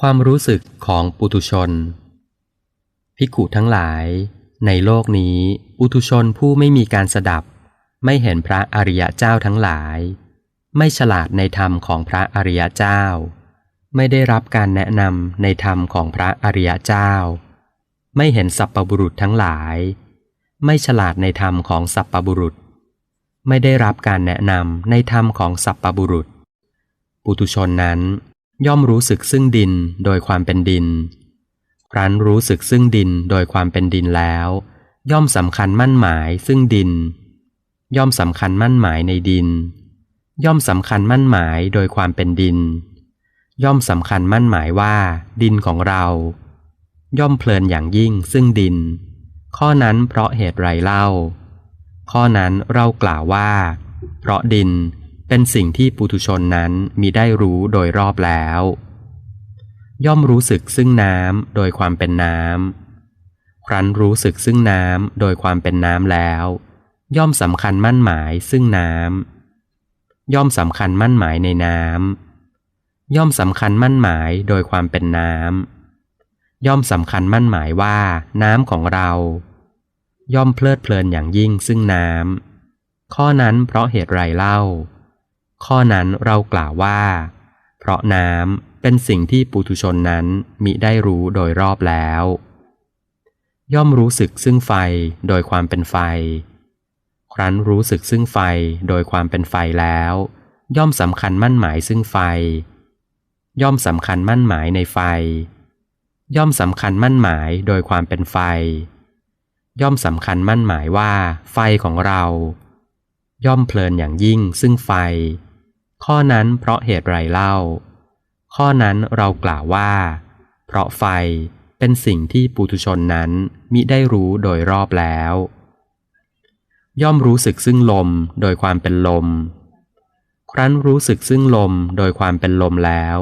ความรู้สึกของปุถุชนภิกขุทั้งหลาย ในโลกนี้ปุถุชนผู้ไม่มีการสดับ ไม่เห็นพระอริยเจ้าทั้งหลาย ไม่ฉลาดในธรรมของพระอริยเจ้า ไม่ได้รับการแนะนำในธรรมของพระอริยเจ้า ไม่เห็นสัพปบุรุษทั้งหลาย ไม่ฉลาดในธรรมของสัพปบุรุษ ไม่ได้รับการแนะนำในธรรมของสัพปบุรุษ ปุถุชนนั้น ย่อมรู้สึกซึ่งดินโดยความเป็นดิน ครั้นรู้สึกซึ่งดินโดยความเป็นดินแล้ว ย่อมสำคัญมั่นหมายซึ่งดิน ย่อมสำคัญมั่นหมายในดิน ย่อมสำคัญมั่นหมายโดยความเป็นดิน ย่อมสำคัญมั่นหมายว่า ดินของเรา ย่อมเพลินอย่างยิ่งซึ่งดิน ข้อนั้นเพราะเหตุไรเล่า ข้อนั้นเรากล่าวว่า เพราะดิน เป็นสิ่งที่ปุถุชนนั้นมีได้รู้โดยรอบแล้ว ย่อมรู้สึกซึ่งน้ำโดยความเป็นน้ำครั้นรู้สึกซึ่งน้ำโดยความเป็นน้ำแล้ว ย่อมสำคัญมั่นหมายซึ่งน้ำย่อมสำคัญมั่นหมายในน้ำย่อมสำคัญมั่นหมายโดยความเป็นน้ำย่อมสำคัญมั่นหมายว่าน้ำของเรา ย่อมเพลิดเพลินอย่างยิ่งซึ่งน้ำข้อนั้นเพราะเหตุไรเล่า ข้อนั้นเรากล่าวว่า เพราะน้ำเป็นสิ่งที่ปุถุชนนั้นมิได้รู้โดยรอบแล้ว ย่อมรู้สึกซึ่งไฟโดยความเป็นไฟ ครั้นรู้สึกซึ่งไฟโดยความเป็นไฟแล้ว ย่อมสำคัญมั่นหมายซึ่งไฟ ย่อมสำคัญมั่นหมายในไฟ ย่อมสำคัญมั่นหมายโดยความเป็นไฟ ย่อมสำคัญมั่นหมายว่า ไฟของเรา ย่อมเพลินอย่างยิ่งซึ่งไฟ ข้อนั้นเพราะเหตุไรเล่า ข้อนั้นเรากล่าวว่า เพราะไฟเป็นสิ่งที่ปุถุชนนั้นมิได้รู้โดยรอบแล้ว ย่อมรู้สึกซึ่งลมโดยความเป็นลม ครั้นรู้สึกซึ่งลมโดยความเป็นลมแล้ว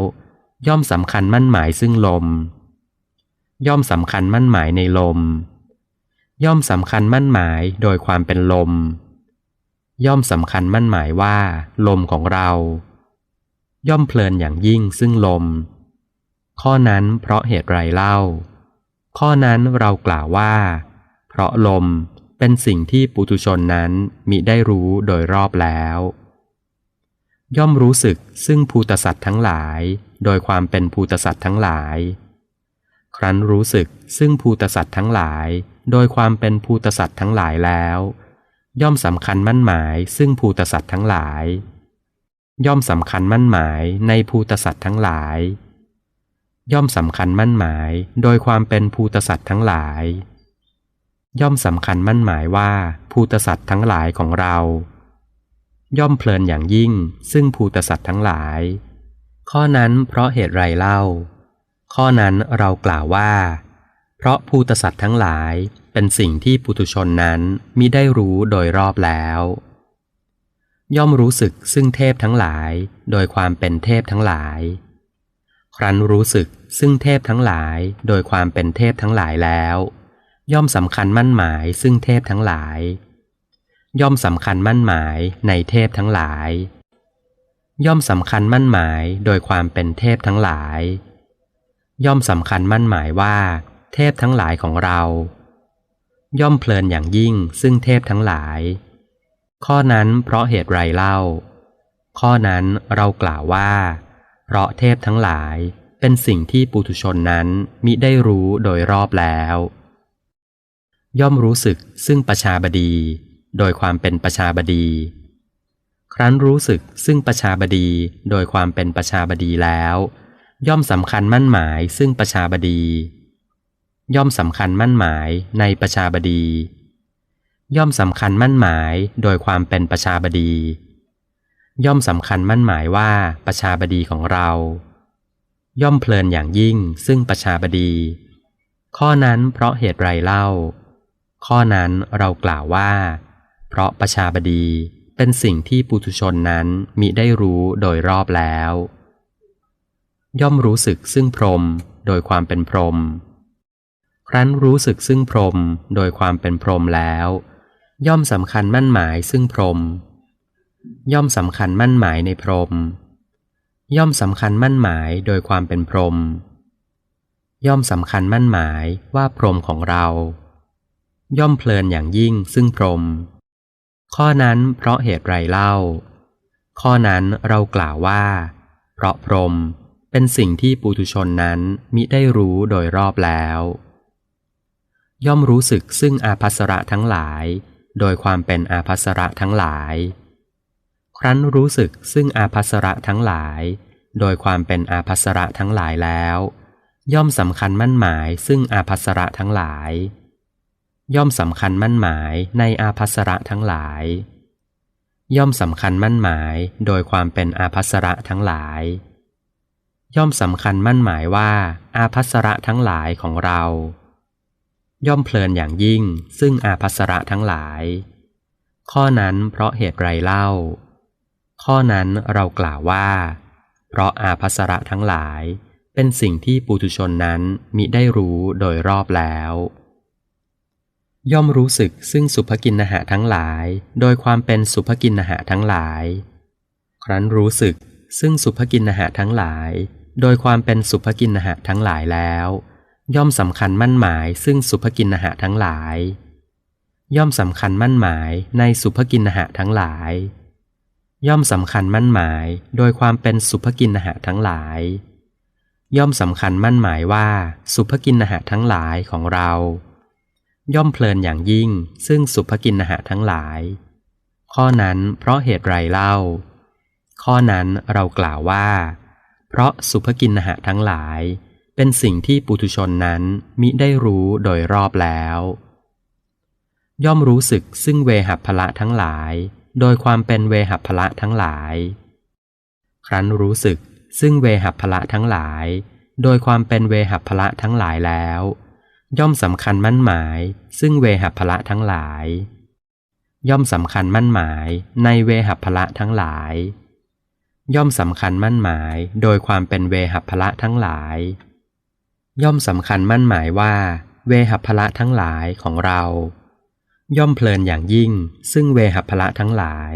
ย่อมสำคัญมั่นหมายซึ่งลม ย่อมสำคัญมั่นหมายในลม ย่อมสำคัญมั่นหมายโดยความเป็นลม ย่อมสำคัญมั่นหมายว่า ลมของเรา ย่อมเพลินอย่างยิ่งซึ่งลม ข้อนั้นเพราะเหตุไรเล่า ข้อนั้นเรากล่าวว่า เพราะลมเป็นสิ่งที่ปุถุชนนั้นมิได้รู้โดยรอบแล้ว ย่อมรู้สึกซึ่งภูตสัตว์ทั้งหลาย โดยความเป็นภูตสัตว์ทั้งหลาย ครั้นรู้สึกซึ่งภูตสัตว์ทั้งหลาย โดยความเป็นภูตสัตว์ทั้งหลายแล้ว ย่อมสำคัญมั่นหมาย ซึ่งภูตสัตว์ทั้งหลาย ย่อมสำคัญมั่นหมายในภูตสัตว์ทั้งหลาย ย่อมสำคัญมั่นหมายโดยความเป็นภูตสัตว์ทั้งหลาย ย่อมสำคัญมั่นหมายว่าภูตสัตว์ทั้งหลายของเรา ย่อมเพลินอย่างยิ่ง ซึ่งภูตสัตว์ทั้งหลาย ข้อนั้นเพราะเหตุไรเล่า ข้อนั้นเรากล่าวว่า เพราะภูตสัตว์ทั้งหลายเป็นสิ่งที่ปุถุชนนั้นมิได้รู้โดยรอบแล้ว ย่อมรู้สึกซึ่งเทพทั้งหลายโดยความเป็นเทพทั้งหลาย ครั้นรู้สึกซึ่งเทพทั้งหลายโดยความเป็นเทพทั้งหลายแล้ว ย่อมสำคัญมั่นหมายซึ่งเทพทั้งหลาย ย่อมสำคัญมั่นหมายในเทพทั้งหลาย ย่อมสำคัญมั่นหมายโดยความเป็นเทพทั้งหลาย ย่อมสำคัญมั่นหมายว่า เทพทั้งหลายของเรา ย่อมเพลินอย่างยิ่งซึ่งเทพทั้งหลาย ข้อนั้นเพราะเหตุไรเล่า ข้อนั้นเรากล่าวว่า เพราะเทพทั้งหลายเป็นสิ่งที่ปุถุชนนั้นมิได้รู้โดยรอบแล้ว ย่อมรู้สึกซึ่งประชาบดี โดยความเป็นประชาบดี ครั้นรู้สึกซึ่งประชาบดีโดยความเป็นประชาบดีแล้ว ย่อมสำคัญมั่นหมายซึ่งประชาบดี ย่อมสำคัญมั่นหมายในประชาบดี ย่อมสำคัญมั่นหมายโดยความเป็นประชาบดี ย่อมสำคัญมั่นหมายว่าประชาบดีของเรา ย่อมเพลินอย่างยิ่งซึ่งประชาบดี ข้อนั้นเพราะเหตุไรเล่า ข้อนั้นเรากล่าวว่า เพราะประชาบดีเป็นสิ่งที่ปุถุชนนั้นมิได้รู้โดยรอบแล้ว ย่อมรู้สึกซึ่งพรมโดยความเป็นพรม ครั้นรู้สึกซึ่งพรมโดยความเป็นพรมแล้ว ย่อมสำคัญมั่นหมายซึ่งพรม ย่อมสำคัญมั่นหมายในพรม ย่อมสำคัญมั่นหมายโดยความเป็นพรม ย่อมสำคัญมั่นหมายว่าพรมของเรา ย่อมเพลินอย่างยิ่งซึ่งพรม ข้อนั้นเพราะเหตุไรเล่า ข้อนั้นเรากล่าวว่า เพราะพรมเป็นสิ่งที่ปุถุชนนั้นมิได้รู้โดยรอบแล้ว ย่อมรู้สึกซึ่งอาภัสระทั้งหลาย โดยความเป็นอาภัสระทั้งหลาย ครั้นรู้สึกซึ่งอาภัสระทั้งหลาย โดยความเป็นอาภัสระทั้งหลายแล้ว ย่อมสำคัญมั่นหมายซึ่งอาภัสระทั้งหลาย ย่อมสำคัญมั่นหมายในอาภัสระทั้งหลาย ย่อมสำคัญมั่นหมายโดยความเป็นอาภัสระทั้งหลาย ย่อมสำคัญมั่นหมายว่าอาภัสระทั้งหลายของเรา ย่อมเพลินอย่างยิ่งซึ่งอาภัสระทั้งหลาย ข้อนั้นเพราะเหตุไรเล่า ข้อนั้นเรากล่าวว่า เพราะอาภัสระทั้งหลาย เป็นสิ่งที่ปุถุชนนั้นมิได้รู้โดยรอบแล้ว ย่อมรู้สึกซึ่งสุภกินนหะทั้งหลาย โดยความเป็นสุภกินนหะทั้งหลาย ครั้นรู้สึกซึ่งสุภกินนหะทั้งหลาย โดยความเป็นสุภกินนหะทั้งหลายแล้ว ย่อมสำคัญมั่นหมายซึ่งสุภกินหะทั้งหลาย ย่อมสำคัญมั่นหมายในสุภกินหะทั้งหลาย ย่อมสำคัญมั่นหมายโดยความเป็นสุภกินหะทั้งหลาย ย่อมสำคัญมั่นหมายว่าสุภกินหะทั้งหลายของเรา ย่อมเพลินอย่างยิ่งซึ่งสุภกินนหะทั้งหลาย ข้อนั้นเพราะเหตุไรเล่า ข้อนั้นเรากล่าวว่า เพราะสุภกินหะทั้งหลาย เป็นสิ่งที่ปุถุชนนั้นมิได้รู้โดยรอบแล้ว ย่อมรู้สึกซึ่งเวหัพละทั้งหลาย โดยความเป็นเวหัพละทั้งหลาย ครั้นรู้สึกซึ่งเวหัพละทั้งหลาย โดยความเป็นเวหัพละทั้งหลายแล้ว ย่อมสำคัญมั่นหมาย ซึ่งเวหัพละทั้งหลาย ย่อมสำคัญมั่นหมายในเวหัพละทั้งหลายย่อมสำคัญมั่นหมายโดยความเป็นเวหัพละทั้งหลาย ย่อมสำคัญมั่นหมายว่า เวหัพละทั้งหลายของเรา ย่อมเพลินอย่างยิ่ง ซึ่งเวหัพละทั้งหลาย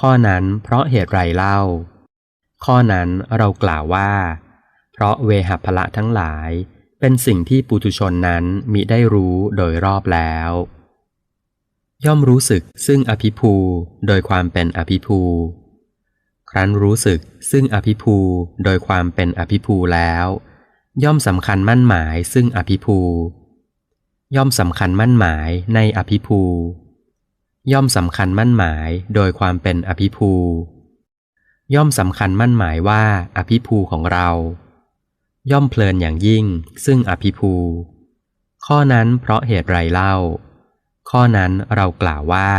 ข้อนั้นเพราะเหตุไรเล่า ข้อนั้นเรากล่าวว่า เพราะเวหัพละทั้งหลายเป็นสิ่งที่ปุถุชนนั้นมิได้รู้โดยรอบแล้ว ย่อมรู้สึกซึ่งอภิภูโดยความเป็นอภิภูครั้นรู้สึกซึ่งอภิภูโดยความเป็นอภิภูแล้ว ย่อมสำคัญมั่นหมายซึ่งอภิภู ย่อมสำคัญมั่นหมายในอภิภู ย่อมสำคัญมั่นหมายโดยความเป็นอภิภู ย่อมสำคัญมั่นหมายว่าอภิภูของเรา ย่อมเพลินอย่างยิ่งซึ่งอภิภู ข้อนั้นเพราะเหตุไรเล่า ข้อนั้นเรากล่าวว่า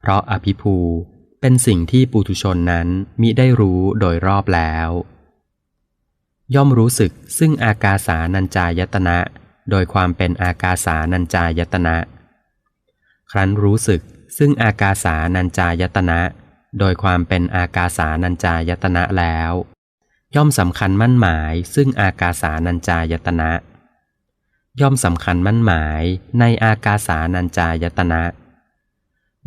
เพราะอภิภูเป็นสิ่งที่ปุถุชนนั้นมิได้รู้โดยรอบแล้ว ย่อมรู้สึกซึ่งอากาสานัญจายตนะ โดยความเป็นอากาสานัญจายตนะ ครั้นรู้สึกซึ่งอากาสานัญจายตนะ โดยความเป็นอากาสานัญจายตนะแล้ว ย่อมสำคัญมั่นหมายซึ่งอากาสานัญจายตนะ ย่อมสำคัญมั่นหมายในอากาสานัญจายตนะ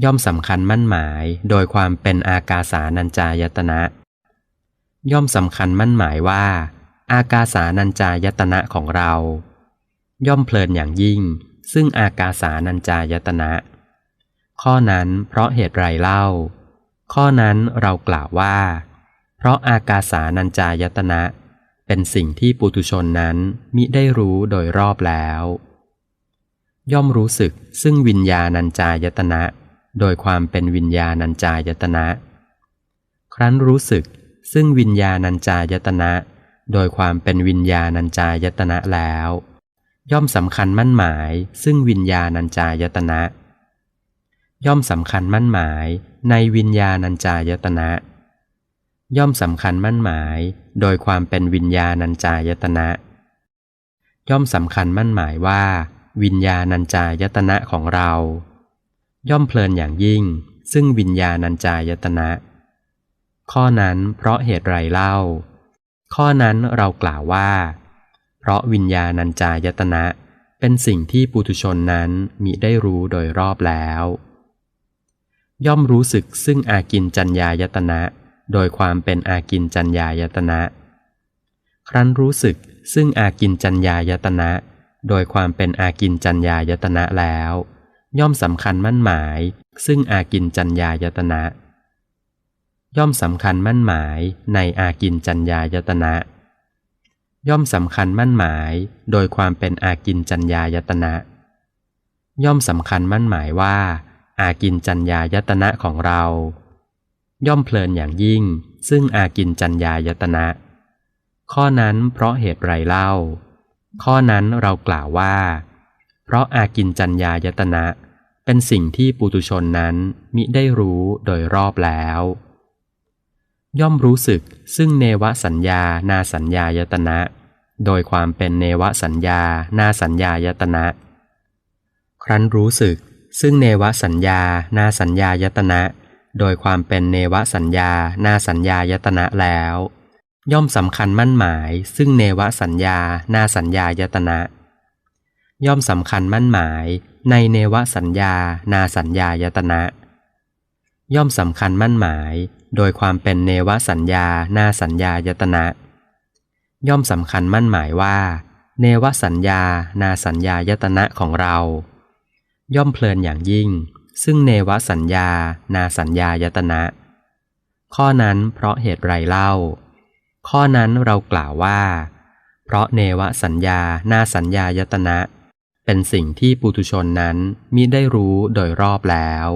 ย่อมสำคัญมั่นหมายโดยความเป็นอากาสานัญจายตนะ ย่อมสำคัญมั่นหมายว่า อากาสานัญจายตนะของเรา ย่อมเพลินอย่างยิ่ง ซึ่งอากาสานัญจายตนะ ข้อนั้นเพราะเหตุไรเล่า ข้อนั้นเรากล่าวว่า เพราะอากาสานัญจายตนะ เป็นสิ่งที่ปุตุชนนั้นมิได้รู้โดยรอบแล้ว ย่อมรู้สึกซึ่งวิญญาณัญจายตนะ โดยความเป็นวิญญาณัญจายตนะ ครั้นรู้สึกซึ่งวิญญาณัญจายตนะ โดยความเป็นวิญญาณัญจายตนะแล้ว ย่อมสำคัญมั่นหมาย ซึ่งวิญญาณัญจายตนะ ย่อมสำคัญมั่นหมาย ในวิญญาณัญจายตนะ ย่อมสำคัญมั่นหมาย โดยความเป็นวิญญาณัญจายตนะ ย่อมสำคัญมั่นหมายว่า วิญญาณัญจายตนะของเรา ย่อมเพลินอย่างยิ่ง ซึ่งวิญญาณัญจายตนะ ข้อนั้นเพราะเหตุไรเล่า ข้อนั้นเรากล่าวว่า เพราะวิญญาณัญจายตนะ เป็นสิ่งที่ปุถุชนนั้นมิได้รู้โดยรอบแล้ว ย่อมรู้สึกซึ่งอากินจัญญายตนะ โดยความเป็นอากินจัญญายตนะ ครั้นรู้สึกซึ่งอากินจัญญายตนะ โดยความเป็นอากินจัญญายตนะแล้ว ย่อมสำคัญมั่นหมาย ซึ่งอากินจัญญายตนะ ย่อมสำคัญมั่นหมายในอากินจัญญายตนะ ย่อมสำคัญมั่นหมายโดยความเป็นอากินจัญญายตนะ ย่อมสำคัญมั่นหมายว่า อากินจัญญายตนะของเรา ย่อมเพลินอย่างยิ่ง ซึ่งอากินจัญญายตนะ ข้อนั้นเพราะเหตุไรเล่า ข้อนั้นเรากล่าวว่า เพราะอากินจัญญายตนะ เป็นสิ่งที่ปุตุชนนั้นมิได้รู้โดยรอบแล้ว ย่อมรู้สึกซึ่งเนวสัญญา นาสัญญายตนะ โดยความเป็นเนวสัญญา นาสัญญายตนะ ครั้นรู้สึก ซึ่งเนวสัญญา นาสัญญายตนะ โดยความเป็นเนวสัญญา นาสัญญายตนะแล้ว ย่อมสำคัญมั่นหมาย ซึ่งเนวสัญญา นาสัญญายตนะ ย่อมสำคัญมั่นหมาย ในเนวสัญญา นาสัญญายตนะ ย่อมสำคัญมั่นหมาย โดยความเป็นเนวสัญญานาสัญญายตนะ ย่อมสำคัญมั่นหมายว่า เนวสัญญานาสัญญายตนะของเรา ย่อมเพลินอย่างยิ่ง ซึ่งเนวสัญญานาสัญญายตนะ ข้อนั้นเพราะเหตุไรเล่า ข้อนั้นเรากล่าวว่า เพราะเนวสัญญานาสัญญายตนะ เป็นสิ่งที่ปุถุชนนั้นมิได้รู้โดยรอบแล้ว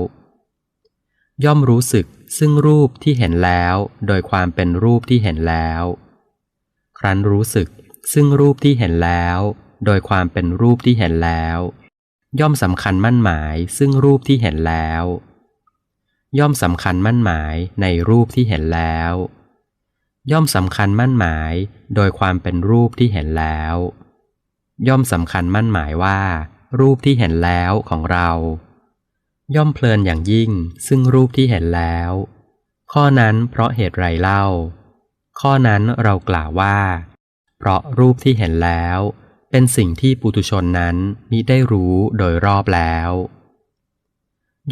ย่อมรู้สึก ซึ่งรูปที่เห็นแล้วโดยความเป็นรูปที่เห็นแล้ว ครั้นรู้สึกซึ่งรูปที่เห็นแล้ว โดยความเป็นรูปที่เห็นแล้ว ย่อมสำคัญมั่นหมายซึ่งรูปที่เห็นแล้ว ย่อมสำคัญมั่นหมายในรูปที่เห็นแล้ว ย่อมสำคัญมั่นหมายโดยความเป็นรูปที่เห็นแล้ว ย่อมสำคัญมั่นหมายว่า รูปที่เห็นแล้วของเรา ย่อมเพลินอย่างยิ่งซึ่งรูปที่เห็นแล้ว ข้อนั้นเพราะเหตุไรเล่า ข้อนั้นเรากล่าวว่า เพราะรูปที่เห็นแล้ว เป็นสิ่งที่ปุตุชนนั้นมิได้รู้โดยรอบแล้ว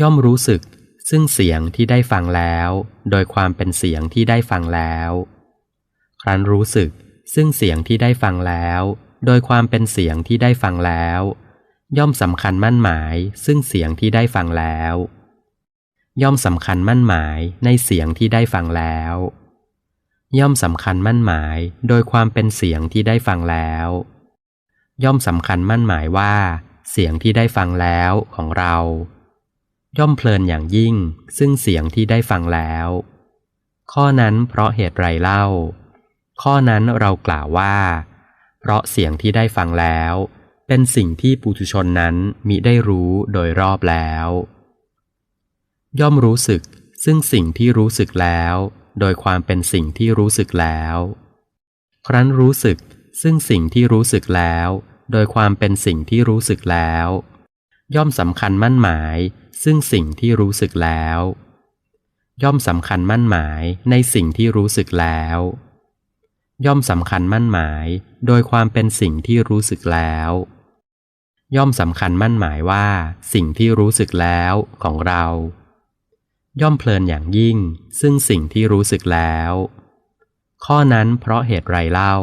ย่อมรู้สึกซึ่งเสียงที่ได้ฟังแล้ว โดยความเป็นเสียงที่ได้ฟังแล้ว ครั้นรู้สึกซึ่งเสียงที่ได้ฟังแล้ว โดยความเป็นเสียงที่ได้ฟังแล้ว ย่อมสำคัญมั่นหมายซึ่งเสียงที่ได้ฟังแล้ว ย่อมสำคัญมั่นหมายในเสียงที่ได้ฟังแล้ว ย่อมสำคัญมั่นหมายโดยความเป็นเสียงที่ได้ฟังแล้ว ย่อมสำคัญมั่นหมายว่า เสียงที่ได้ฟังแล้วของเรา ย่อมเพลินอย่างยิ่งซึ่งเสียงที่ได้ฟังแล้ว ข้อนั้นเพราะเหตุไรเล่า ข้อนั้นเรากล่าวว่า เพราะเสียงที่ได้ฟังแล้ว เป็นสิ่งที่ปุถุชนนั้นมิได้รู้โดยรอบแล้ว ย่อมรู้สึกซึ่งสิ่งที่รู้สึกแล้ว โดยความเป็นสิ่งที่รู้สึกแล้ว ครั้นรู้สึกซึ่งสิ่งที่รู้สึกแล้ว โดยความเป็นสิ่งที่รู้สึกแล้ว ย่อมสำคัญมั่นหมาย ซึ่งสิ่งที่รู้สึกแล้ว ย่อมสำคัญมั่นหมายในสิ่งที่รู้สึกแล้ว ย่อมสำคัญมั่นหมาย โดยความเป็นสิ่งที่รู้สึกแล้ว ย่อมสำคัญมั่นหมายว่า สิ่งที่รู้สึกแล้วของเรา ย่อมเพลินอย่างยิ่ง ซึ่งสิ่งที่รู้สึกแล้ว ข้อนั้นเพราะเหตุไรเล่า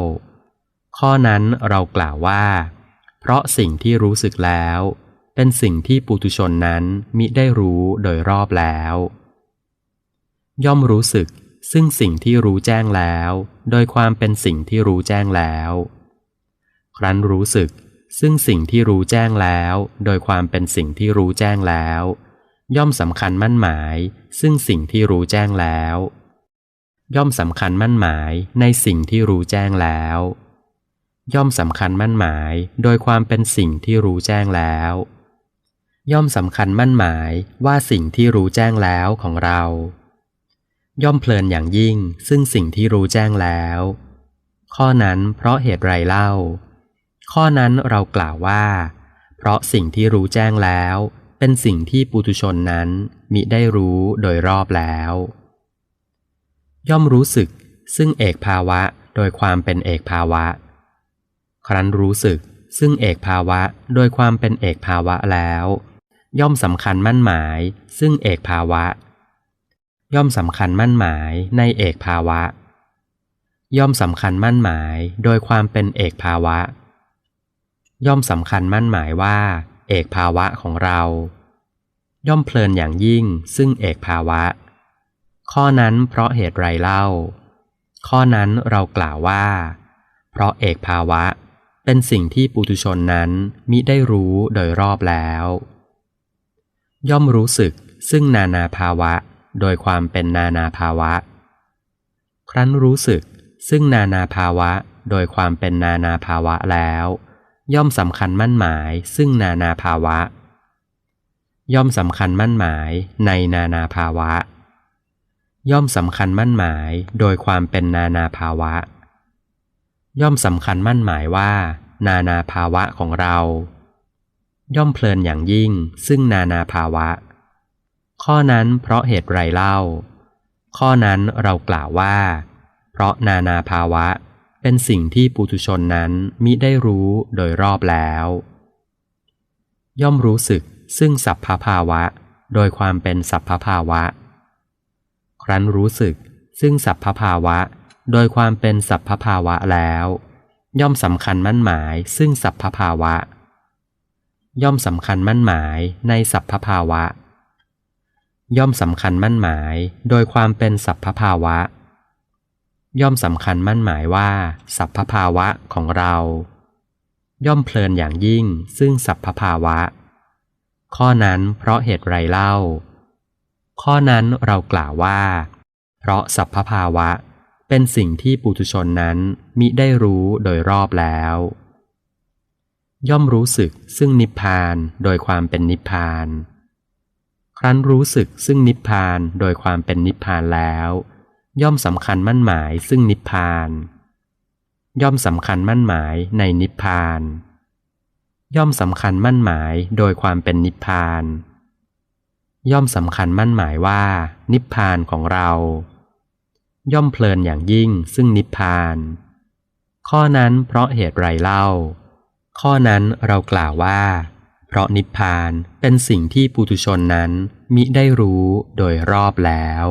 ข้อนั้นเรากล่าวว่า เพราะสิ่งที่รู้สึกแล้ว เป็นสิ่งที่ปุถุชนนั้นมิได้รู้โดยรอบแล้ว ย่อมรู้สึกซึ่งสิ่งที่รู้แจ้งแล้ว โดยความเป็นสิ่งที่รู้แจ้งแล้ว ครั้นรู้สึก ซึ่งสิ่งที่รู้แจ้งแล้ว โดยความเป็นสิ่งที่รู้แจ้งแล้ว ย่อมสำคัญมั่นหมาย ซึ่งสิ่งที่รู้แจ้งแล้ว ย่อมสำคัญมั่นหมายในสิ่งที่รู้แจ้งแล้ว ย่อมสำคัญมั่นหมาย โดยความเป็นสิ่งที่รู้แจ้งแล้ว ย่อมสำคัญมั่นหมายว่าสิ่งที่รู้แจ้งแล้วของเรา ย่อมเพลินอย่างยิ่งซึ่งสิ่งที่รู้แจ้งแล้ว ข้อนั้นเพราะเหตุไรเล่า ข้อนั้นเรากล่าวว่า เพราะสิ่งที่รู้แจ้งแล้ว เป็นสิ่งที่ปุถุชนนั้นมิได้รู้โดยรอบแล้ว ย่อมรู้สึกซึ่งเอกภาวะโดยความเป็นเอกภาวะ ครั้นรู้สึกซึ่งเอกภาวะโดยความเป็นเอกภาวะแล้ว ย่อมสำคัญมั่นหมาย ซึ่งเอกภาวะ ย่อมสำคัญมั่นหมายในเอกภาวะ ย่อมสำคัญมั่นหมายโดยความเป็นเอกภาวะ ย่อมสำคัญมั่นหมายว่า เอกภาวะของเรา ย่อมเพลินอย่างยิ่งซึ่งเอกภาวะ ข้อนั้นเพราะเหตุไรเล่า ข้อนั้นเรากล่าวว่า เพราะเอกภาวะเป็นสิ่งที่ปุถุชนนั้นมิได้รู้โดยรอบแล้ว ย่อมรู้สึกซึ่งนานาภาวะโดยความเป็นนานาภาวะ ครั้นรู้สึกซึ่งนานาภาวะโดยความเป็นนานาภาวะแล้ว ย่อมสำคัญมั่นหมาย ซึ่งนานาภาวะ ย่อมสำคัญมั่นหมายในนานาภาวะ ย่อมสำคัญมั่นหมายโดยความเป็นนานาภาวะ ย่อมสำคัญมั่นหมายว่า นานาภาวะของเรา ย่อมเพลินอย่างยิ่งซึ่งนานาภาวะ ข้อนั้นเพราะเหตุไรเล่า ข้อนั้นเรากล่าวว่า เพราะนานาภาวะ เป็นสิ่งที่ปุถุชนนั้นมิได้รู้โดยรอบแล้ว ย่อมรู้สึกซึ่งสัพพภาวะ โดยความเป็นสัพพภาวะ ครั้นรู้สึกซึ่งสัพพภาวะ โดยความเป็นสัพพภาวะแล้ว ย่อมสำคัญมั่นหมายซึ่งสัพพภาวะ ย่อมสำคัญมั่นหมายในสัพพภาวะ ย่อมสำคัญมั่นหมายโดยความเป็นสัพพภาวะ ย่อมสำคัญมั่นหมายว่า สัพพภาวะของเรา ย่อมเพลินอย่างยิ่งซึ่งสัพพภาวะ ข้อนั้นเพราะเหตุไรเล่า ข้อนั้นเรากล่าวว่า เพราะสัพพภาวะเป็นสิ่งที่ปุถุชนนั้นมิได้รู้โดยรอบแล้ว ย่อมรู้สึกซึ่งนิพพานโดยความเป็นนิพพาน ครั้นรู้สึกซึ่งนิพพานโดยความเป็นนิพพานแล้ว ย่อมสำคัญมั่นหมายซึ่งนิพพาน ย่อมสำคัญมั่นหมายในนิพพาน ย่อมสำคัญมั่นหมายโดยความเป็นนิพพาน ย่อมสำคัญมั่นหมายว่า นิพพานของเรา ย่อมเพลินอย่างยิ่งซึ่งนิพพาน ข้อนั้นเพราะเหตุไรเล่า ข้อนั้นเรากล่าวว่า เพราะนิพพานเป็นสิ่งที่ปุถุชนนั้นมิได้รู้โดยรอบแล้ว